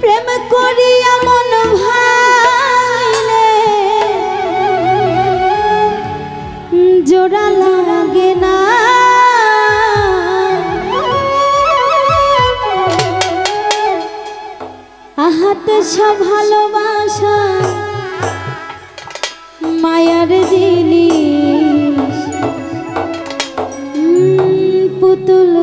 প্রেম করিয়া মন ভাইলে জোড়া লাগে না। আহাতে সব ভালোবাসা মায়ার জিনিস। পুতুল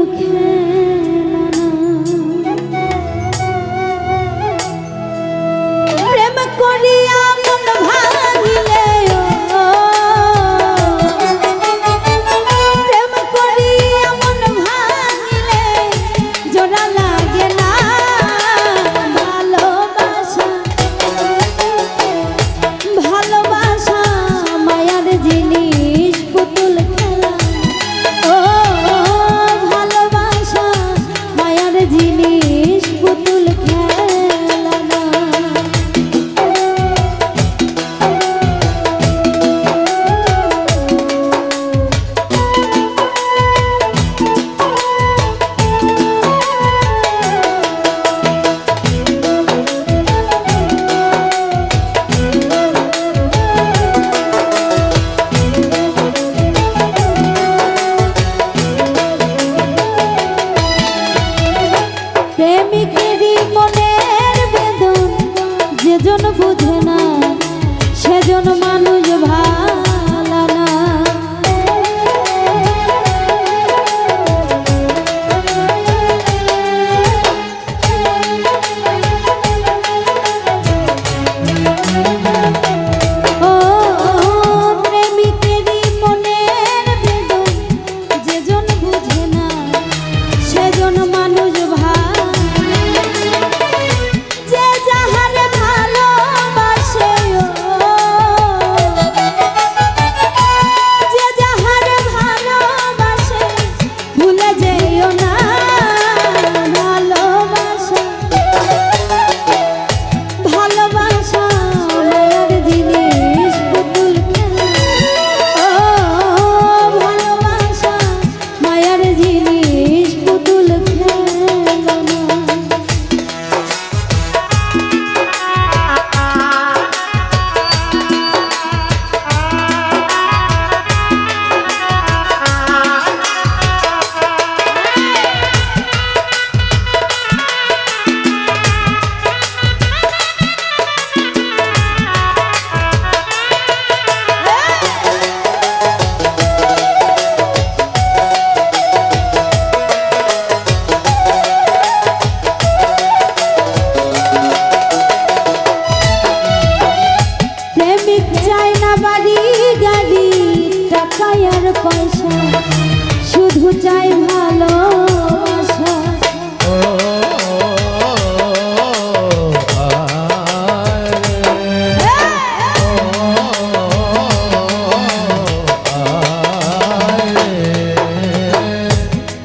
বুঝাই ভালো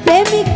প্রেমিক